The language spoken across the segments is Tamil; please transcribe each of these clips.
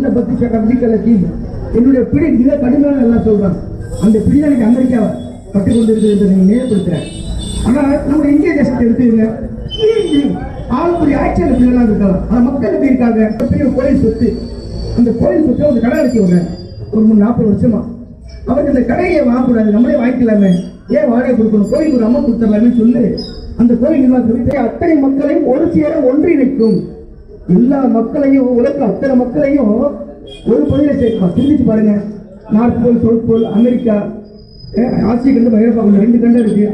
இந்த பத்தி கம்மிக்கலத்தில் என்னுடைய பிடி மிக கடுமையான எல்லாம் சொல்றான் அந்த பிடி எனக்கு அமெரிக்கா பட்டு கொண்டிருக்கிறது என்று நீங்க நினைவுபடுத்துறேன். ஆனா நம்ம இந்திய தேசத்தை எடுத்துக்கங்க. ஆளுக்குரிய ஆட்சியாளர் பிள்ளைலாம் இருக்கலாம் ஆனா மக்கள் எப்படி இருக்காங்க? பெரிய கோயில் சொத்து. அந்த கோயில் சொத்து ஒரு கடை அடைக்க விடுறேன் ஒரு மூணு நாற்பது வருஷமா. அவருக்கு இந்த கடையை வாங்கக்கூடாது. நம்மளே வாங்கிக்கலாமே. ஏன் வாடகை கொடுக்கணும்? கோயிலுக்கு ஒரு அம்மா கொடுத்துடலாமே சொல்லு அந்த கோயில் நிர்வாகத்தை அத்தனை மக்களையும் ஒரு சேர ஒன்றிணைக்கும். எல்லா மக்களையும் உலக அத்தனை மக்களையும் ஒரு பகுதியில சேர்க்கலாம் சிந்திச்சு பாருங்க. North pole south pole America ஆசிய கண்டம் ஐரோப்பா கண்டம் ரெண்டு கண்டம் இருக்கு.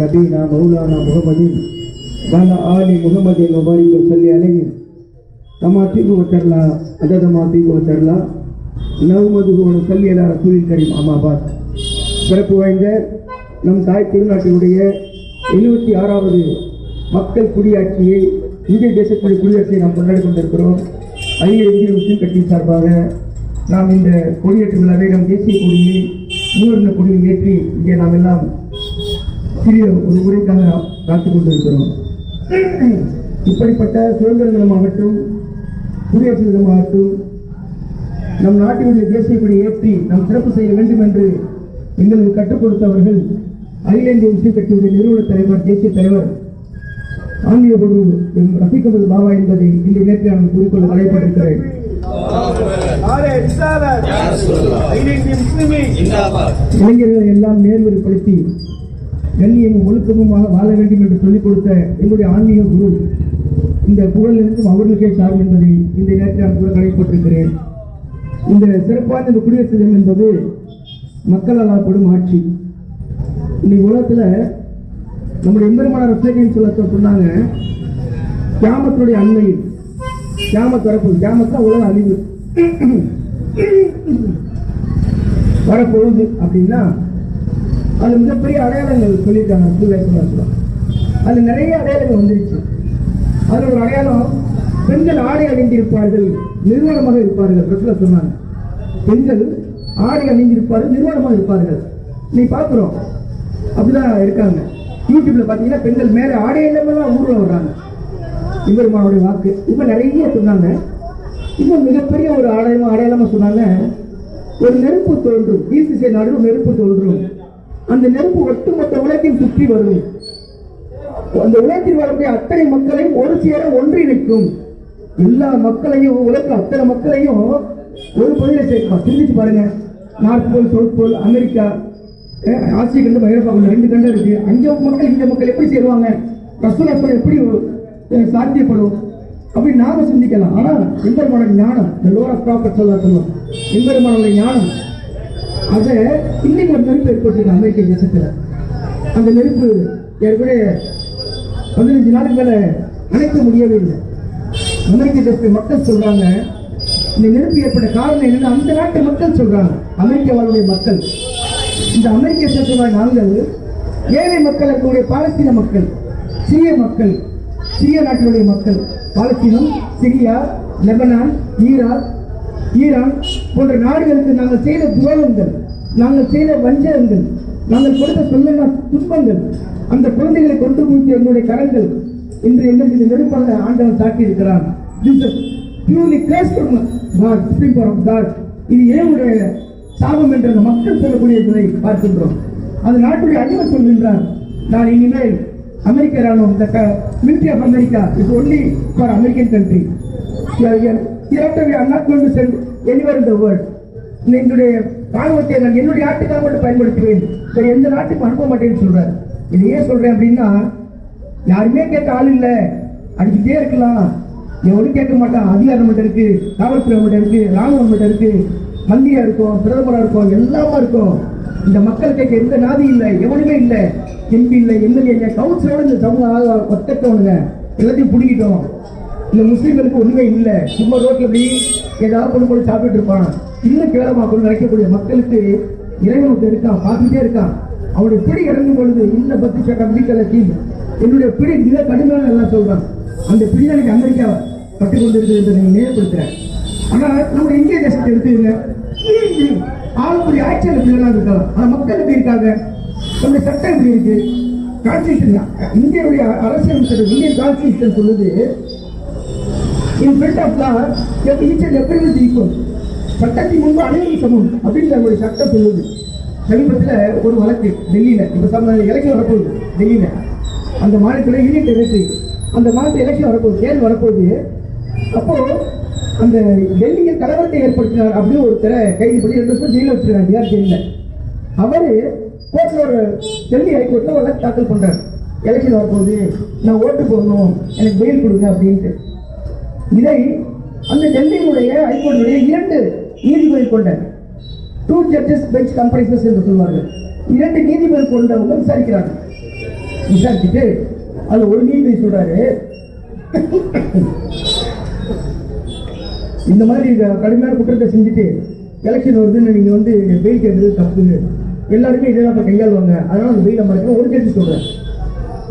நபீனா மௌலானா முகமதின் வல ஆலி முகமதின் முபாரிக்கு சொல்லி அழகி தமா தீபு வச்சரலா அததமா தீபு வச்சரலா நவமதுகுவன சொல்லி எல்லாரும் சூரியன் கரீம் அமாபாத் சிறப்பு வாய்ந்த நம் தாய் திருநாட்டினுடைய எழுபத்தி ஆறாவது மக்கள் குடியாட்சியை இந்திய தேசத்துடைய குடியரசை நாம் கொண்டாடி கொண்டிருக்கிறோம். அகில இந்திய முஸ்லீம் கட்சியின் சார்பாக நாம் இந்த கொடியேற்று விழாவை நம் தேசிய கொடியை மூவர்ண கொடியை ஏற்றி இங்கே நாம் எல்லாம் சிறிய ஒரு முறைக்காக காத்துக் கொண்டிருக்கிறோம். இப்படிப்பட்ட சுதந்திர தினமாகட்டும் குடியரசு தினமாகட்டும் நம் நாட்டினுடைய தேசிய கொடி ஏற்றி நாம் சிறப்பு செய்ய வேண்டும் என்று எங்களுக்கு கற்றுக் கொடுத்தவர்கள் அகில இந்திய முஸ்லிம் கட்சியுடைய நிறுவன தலைவர் தேசிய தலைவர் ஆன்மீக குரு எம் பாபா என்பதை இந்த நேரத்தில் நான் கூறிக்கொள்ள அழைப்பட்டிருக்கிறேன் இளைஞர்களை எல்லாம் நேர்வழிப்படுத்தி கண்ணியமும் ஒழுக்கமுமாக வாழ வேண்டும் என்று சொல்லிக் கொடுத்த எங்களுடைய ஆன்மீக குரு இந்த புகழிலிருந்தும் அவர்களுக்கே சார்பு என்பதை இந்த நேரத்தில் நான் கூட அழைப்பட்டிருக்கிறேன் இந்த சிறப்பான இந்த குடியரசு தினம் என்பது மக்களால் ஆளப்படும் ஆட்சி. இன்னைக்கு உலகத்துல நம்முடைய எம்பெருமான ரசனைன்னு சொல்ல சொன்னாங்க. கியாமத்துடைய அண்மையில் கியாமத் வரப்போகுது. கியாமத் உலக அழிவு வரப்போகுது அப்படின்னா அது மிகப்பெரிய அடையாளங்கள் சொல்லியிருக்காங்க. சூழ்நிலை அது நிறைய அடையாளங்கள் வந்துருச்சு. அது ஒரு அடையாளம் பெண்கள் ஆடை அணிந்திருப்பார்கள் நிறுவனமாக இருப்பார்கள் பிரச்சனை சொன்னாங்க. பெண்கள் ஆடை அணிந்திருப்பார்கள் நிறுவனமாக இருப்பார்கள். நீ பார்க்குறோம். அப்படிதான் இருக்காங்க. யூடியூப்ல பார்த்தீங்கன்னா பெண்கள் மேலே ஆடை இல்லாமலாம் ஊர்ல வர்றாங்க. இவருமானுடைய வாக்கு. இப்ப நிறைய சொன்னாங்க. இன்னும் மிகப்பெரிய ஒரு அடையாளமா அடையாளமா சொன்னாங்க. ஒரு நெருப்பு தோன்றும். ஈசிசை நடுவு நெருப்பு தோன்றும். அந்த நெருப்பு ஒட்டுமொத்த உலகத்தையும் சுற்றி வரும். அந்த உலகத்தில் வரக்கூடிய அத்தனை மக்களையும் ஒரு சேர ஒன்றிணைக்கும். எல்லா மக்களையும் உலக அத்தனை மக்களையும் ஒரு பகுதியில் சேர்க்கலாம். சிந்திச்சு பாருங்க. North pole south pole America ஆசிய கண்டு ஐரோப்பா கண்டம் ரெண்டு கண்டு இருக்கு. அங்க மக்கள் இந்த மக்கள் எப்படி சேருவாங்க? ரசூல் அப்படி எப்படி சாத்தியப்படும்? அப்படி நாம சிந்திக்கலாம். ஆனா எம்பெருமான ஞானம் இந்த லோர ப்ராப்பர்ட் சொல்ல சொல்லுவோம் எம்பெருமான ஞானம். அதை இன்னைக்கு ஒரு நெருப்பு ஏற்பட்டிருக்கு அமெரிக்க தேசத்துல. அந்த நெருப்பு ஏற்கனவே பதினஞ்சு நாளுக்கு மேல அணைக்க முடியவே இல்லை. அமெரிக்க தேசத்து மக்கள் சொல்றாங்க இந்த நெருப்பு ஏற்பட்ட காரணம் என்னன்னு அந்த நாட்டு மக்கள் சொல்றாங்க அமெரிக்க வாழ்வுடைய மக்கள். இந்த அமெரிக்க தேசத்துடைய நாங்கள் ஏழை மக்கள் இருக்கக்கூடிய பாலஸ்தீன மக்கள் சிறிய மக்கள் சிறிய நாட்டினுடைய மக்கள் பாலஸ்தீனம் சிரியா லெபனான் ஈராக் ஈரான் போன்ற நாடுகளுக்கு நாங்கள் செய்த துரோகங்கள் நாங்கள் செய்த வஞ்சகங்கள் நாங்கள் கொடுத்த சொல்ல துன்பங்கள் அந்த குழந்தைகளை கொண்டு கொடுத்த எங்களுடைய கரங்கள் இன்று எங்களுக்கு இந்த நெருப்பாக ஆண்டவன் சாட்டி இருக்கிறான் பியூர்லி கிரேஸ் காட் காட் இது ஏவுடைய சாபம் என்ற மக்கள் சொல்லக்கூடியதை பார்க்கின்றோம். அது நாட்டுடைய அதிபர் சொல்கின்றார் நான் இனிமேல் அமெரிக்க ராணுவம் இந்த military of America is only for American country இரட்டை I'm not going to send anywhere என்னுடைய ராணுவத்தை நான் என்னுடைய நாட்டுக்காக மட்டும் பயன்படுத்துவேன். வேற எந்த நாட்டுக்கும் அனுப்ப மாட்டேன்னு சொல்றாரு. இது ஏன் சொல்றேன் அப்படின்னா யாருமே கேட்க ஆள் இல்லை. அடிச்சுட்டே இருக்கலாம். எவனும் கேட்க மாட்டான். அதிகாரம் மட்டும் இருக்கு காவல்துறை மட்டும் இருக்கு ராணுவம் மட்டும் இருக்கு. மந்திரியா இருக்கும் பிரதமரா இருக்கும் எல்லாமா இருக்கும். இந்த மக்கள் கேட்க எந்த நாதி இல்லை எவனுமே இல்லை. எம்பி இல்லை எம்எல்ஏ இல்லை கவுன்சிலோட இந்த சமூக ஒத்தட்டவனுங்க எல்லாத்தையும் பிடிக்கிட்டோம் இந்த முஸ்லீம்களுக்கு ஒண்ணுமே இல்லை. சும்மா ரோட்ல போய் ஏதாவது பொண்ணு போய் சாப்பிட்டு இருப்பான். இன்னும் கேளமாக்கணும் நினைக்கக்கூடிய மக்களுக்கு இறைவனுக்கு இருக்கான் பார்த்துட்டே இருக்கான். அவனுடைய பிடி இறங்கும் பொழுது இந்த பத்தி சட்டம் வீட்டில் என்னுடைய பிடி மிக கடுமையான எல்லாம் சொல்றான். அந்த பிடி எனக்கு அமெரிக்கா பட்டு கொண்டிருக்கிறது என்று நீங்கள் நினைவுபடுத்துறேன். ஆனால் நம்ம இந்திய தேசத்தை எடுத்துக்கங்க. ஆளுக்குரிய ஆட்சியில் பிள்ளைலாம் இருக்கலாம் ஆனா மக்கள் எப்படி இருக்காங்க? நம்முடைய சட்டம் எப்படி இருக்கு? கான்ஸ்டியூஷன் இந்தியாவுடைய அரசியல் சட்டம் இந்தியன் கான்ஸ்டியூஷன் சொல்லுது in front of law each and every is equal சட்டத்தின் முன்பு அனைவரும் சமம் அப்படின்னு நம்முடைய சட்டம் சொல்லுது. சமீபத்தில் ஒரு வழக்கு டெல்லியில். இப்போ சம எலெக்ஷன் வரப்போகுது டெல்லியில். அந்த மாநிலத்தில் யூனியன் டெரிட்டரி அந்த மாநிலத்தில் எலெக்ஷன் வரப்போகுது தேர்தல் வரப்போகுது. அப்போ அந்த டெல்லியில் கலவரத்தை ஏற்படுத்தினார் அப்படின்னு ஒருத்தரை கைது பண்ணி ரெண்டு வருஷம் ஜெயிலில் வச்சிருக்காங்க யார் ஜெயிலில்? அவர் கோர்ட்டில் ஒரு டெல்லி ஹைகோர்ட்டில் ஒரு வழக்கு தாக்கல் பண்ணுறார் எலெக்ஷன் வரப்போகுது நான் ஓட்டு போடணும் எனக்கு பெயில் கொடுங்க அப்படின்ட்டு. இதை அந்த டெல்லியினுடைய ஹைகோர்ட்டுடைய இரண்டு நீதிபதி கொண்ட டூ ஜட்ஜஸ் பெஞ்ச் கம்பரைசஸ் என்று சொல்வார்கள். இரண்டு நீதிபதி கொண்டவங்க விசாரிக்கிறாங்க. விசாரிச்சுட்டு அதில் ஒரு நீதிபதி சொல்கிறாரு இந்த மாதிரி கடுமையான குற்றத்தை செஞ்சுட்டு எலெக்ஷன் வருதுன்னு நீங்கள் வந்து வெயில் கேட்டது தப்பு எல்லாருமே இதெல்லாம் இப்போ கையாளுவாங்க. அதனால் அந்த வெயிலை மறைக்க ஒரு ஜட்ஜி சொல்கிறேன்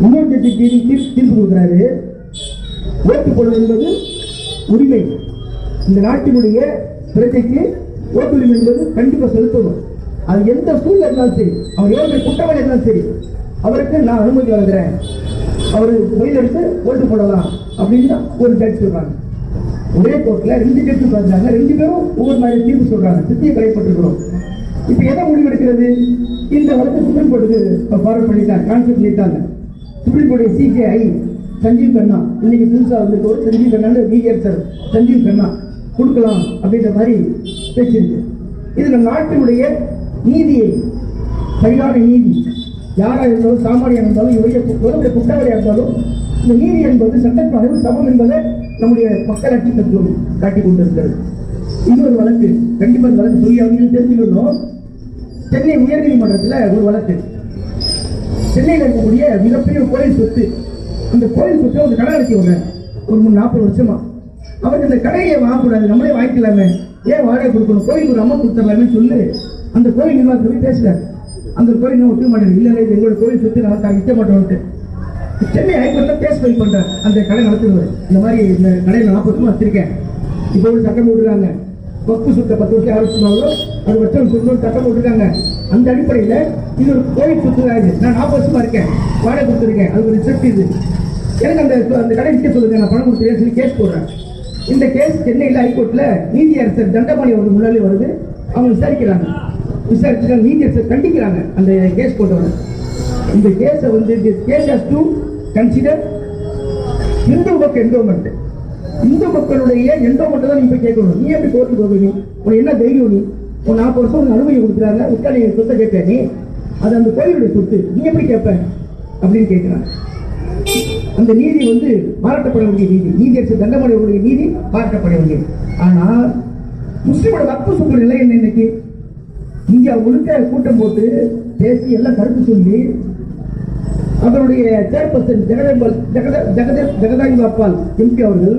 இன்னொரு ஜட்ஜி தீர்ப்பு தீர்ப்பு கொடுக்குறாரு. ஓட்டு போடுவது என்பது உரிமை. இந்த நாட்டினுடைய பிரஜைக்கு ஓட்டுரிமை என்பது கண்டிப்பாக செலுத்தணும். அது எந்த சூழ்நிலை இருந்தாலும் சரி அவர் எவ்வளவு குற்றவாளி இருந்தாலும் சரி அவருக்கு நான் அனுமதி வழங்குறேன் அவர் வெயில் எடுத்து ஓட்டு போடலாம் அப்படின்னு ஒரு ஜட்ஜ் சொல்றாங்க. ஒரே கோர்ட்ல ரெண்டு ஜட்ஜ் பார்த்தாங்க. ரெண்டு பேரும் ஒவ்வொரு மாதிரி தீர்ப்பு சொல்றாங்க. சித்திய கலைப்பட்டுக்கிறோம் இப்ப எதை முடிவெடுக்கிறது? இந்த வழக்கு சுப்ரீம் கோர்ட்டுக்கு ஃபார்வர்ட் பண்ணிட்டாங்க. கான்செப்ட் பண்ணிட்டாங்க. Supreme court CJI Sanjiv Khanna. இன்னைக்கு புதுசா வந்துட்டு ஒரு சஞ்சீவ் கண்ணா விஜயர் சார் சஞ்சீவ் கண்ணா கொடுக்கலாம் அப்படின்ற மாதிரி பேசியிருக்கு. இது நம்ம நாட்டினுடைய நீதியை சரியான நீதி யாராக இருந்தாலும் சாமானியா இருந்தாலும் இவருடைய எவ்வளவு குற்றவாளியா இருந்தாலும் இந்த நீதி என்பது சட்டத்தின் சமம் என்பதை நம்முடைய மக்களாட்சி தத்துவம் காட்டிக் கொண்டிருக்கிறது. இன்னொரு வழக்கு கண்டிப்பா வழக்கு சொல்லி அவங்க தெரிஞ்சுக்கணும். சென்னை உயர்நீதிமன்றத்தில் ஒரு வழக்கு. சென்னையில் இருக்கக்கூடிய மிகப்பெரிய கோயில் சொத்து. அந்த கோயில் சொத்தை ஒரு கடை அடைக்க ஒன்று ஒரு மூணு நாற்பது வருஷமா. அவருக்கு இந்த கடையை வாங்கக்கூடாது. நம்மளே வாங்கிக்கலாமே. ஏன் வாடகை கொடுக்கணும்? கோயிலுக்கு ஒரு அம்மா கொடுத்துடலாமே சொல்லி. அந்த கோயில் நிர்வாகத்தை போய் பேசுறாரு அந்த கோயில் இன்னும் ஒத்துக்க மாட்டேன் இல்லை இல்லை, எங்களோட கோயில் சொத்து நான் விற்க மாட்டோம்ட்டு சென்னை ஹைகோர்ட்ல கேஸ் ஃபைல் பண்ற அந்த கடை நடத்துறவர் இந்த மாதிரி இந்த கடையில் நாற்பது வருஷமா வச்சிருக்கேன். இப்போ ஒரு சட்டம் போட்டுருக்காங்க. பத்து சுத்த பத்து வருஷம் யார் சொன்னாங்களோ அது வருஷம் சொல்லணும் சட்டம் போட்டுருக்காங்க. அந்த அடிப்படையில் இது ஒரு கோயில் சொத்து நான் நாற்பது வருஷமா இருக்கேன். வாடகை கொடுத்துருக்கேன். அது ஒரு ரிசப்ட் இது. எனக்கு அந்த அந்த கடை விற்க சொல்லுங்க. நான் பணம் கொடுத்துருக்கேன் சொல்லி கேஸ் போடுறேன். இந்த கேஸ் சென்னையில் ஹைகோர்ட்டில் நீதியரசர் தண்டபாணி அவர்கள் முன்னாலே வருது. அவங்க விசாரிக்கிறாங்க. விசாரிச்சுட்டு நீதியரசர் கண்டிக்கிறாங்க அந்த கேஸ் போட்டவங்க இந்த கேஸை வந்து கேஸ் டூ கன்சிடர் இந்து மக்கள் என்டோமெண்ட் இந்து மக்களுடைய என்டோமெண்ட் தான் நீ போய் கேட்கணும். நீ எப்படி கோர்ட்டு போக உனக்கு என்ன தைரியம் நீ உன் நாற்பது வருஷம் உனக்கு அனுமதி கொடுக்குறாங்க. உட்கா நீ சொத்தை கேட்க நீ அது அந்த கோயிலுடைய சொத்து. நீ எப்படி கேட்ப? அப்படின்னு கேட்கிறாங்க. அந்த நீதி வந்து பாராட்டப்பட வேண்டிய நீதி. நீதியரசு தண்டமடையக்கூடிய நீதி பாராட்டப்பட வேண்டியது. ஆனால் முஸ்லிமோட வக்பு சொல்ற நிலை என்ன இன்னைக்கு? இந்தியா முழுக்க கூட்டம் போட்டு பேசி எல்லாம் கருத்து சொல்லி அவருடைய சேர்பர்சன் ஜெகதம்பல் ஜெகத ஜெகத ஜெகதாயி பாப்பால் எம்பி அவர்கள்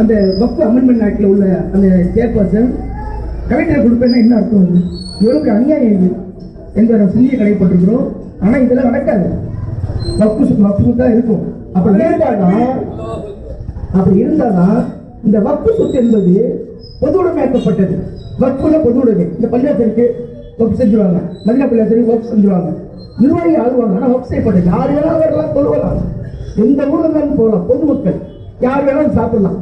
அந்த வக்ஃபு அமெண்ட்மெண்ட் ஆக்டில் உள்ள அந்த சேர்பர்சன் கலெக்டர் கொடுப்பேன்னா என்ன அர்த்தம் வந்து இவருக்கு அநியாயம் இது என்ற சிந்திய கடைப்பட்டிருக்கிறோம் ஆனா இதெல்லாம் நடக்காது. வக்ஃபு சொத்து வக்ஃபு தான் இருக்கும். அப்படி இருந்தாதான் அப்படி இருந்தாதான் இந்த வக்ஃபு சொத்து என்பது பொதுவுடைமையாக்கப்பட்டது வக்ஃபுல பொதுவுடைமை இந்த பஞ்சாயத்திற்கு வக்ஃப் செஞ்சுருவாங்க. மதினா பள்ளியாசருக்கு வக்ஃப் செஞ்சுருவாங்க. நிர்வாகி ஆளுவாங்க. ஆனா வக்ஃப் செய்யப்பட்டது யார் வேணாலும் வரலாம் தொழுவலாம் எந்த ஊர்ல இருந்தாலும் போகலாம். பொதுமக்கள் யார் வேணாலும் சாப்பிடலாம்.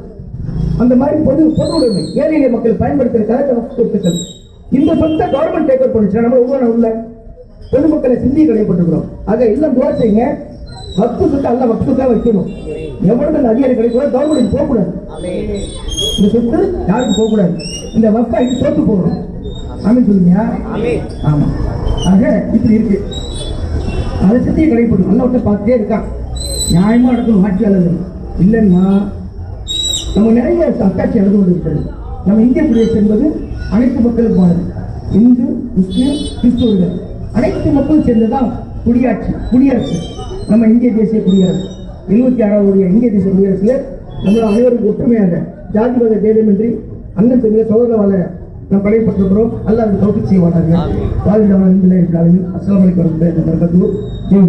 அந்த மாதிரி பொது பொது உடைமை ஏழை எளிய மக்கள் பயன்படுத்துறதுக்காக சொத்துக்கள் இந்த சொத்தை கவர்மெண்ட் டேக் ஓவர் பண்ணுச்சு நம்ம உருவான உள்ள பொதுமக்களை சிந்தி கடைப்பட்டுக்கிறோம் ஆக எல்லாம் துவா செய்யுங்க. வக்ஃபு சொத்தை அல்ல தான் வைக்கணும். எவ்வளவு அதிகாரி கிடைக்கூடாது கவர்மெண்ட் போகக்கூடாது. இந்த சொத்து யாருக்கும் போகக்கூடாது. இந்த வக்ஃபை தோத்து போகணும். ஆமென் சொல்லுங்க. ஆமா. ஆக இப்படி இருக்கு. அதை சத்தியம் கடைப்படும் நல்ல ஒருத்தர் பார்த்துட்டே இருக்கான். நியாயமா நடக்கணும் ஆட்சியாளர்கள். இல்லைன்னா நம்ம நிறைய அத்தாட்சி நடந்து கொண்டிருக்கிறது நம்ம இந்திய பிரதேசம் என்பது அனைத்து மக்களுக்குமானது இந்து முஸ்லிம் கிறிஸ்துவர்கள். அனைத்து மக்களும் சேர்ந்ததான் குடியாட்சி குடியரசு. நம்ம இந்திய தேசிய குடியரசு. எழுபத்தி ஆறாவது இந்திய தேசிய குடியரசுல நம்ம அனைவரும் ஒற்றுமையாக ஜாதி மத பேதமின்றி அண்ணன் தம்பிய சோதர வாழ நாம் கடைப்பட்டிருக்கிறோம் அல்ல அது தௌஃபிக் செய்ய மாட்டாங்க வாழ்ந்த வாழ்ந்த அஸ்லாம் வலைக்கம் வரமத்துல்லாஹி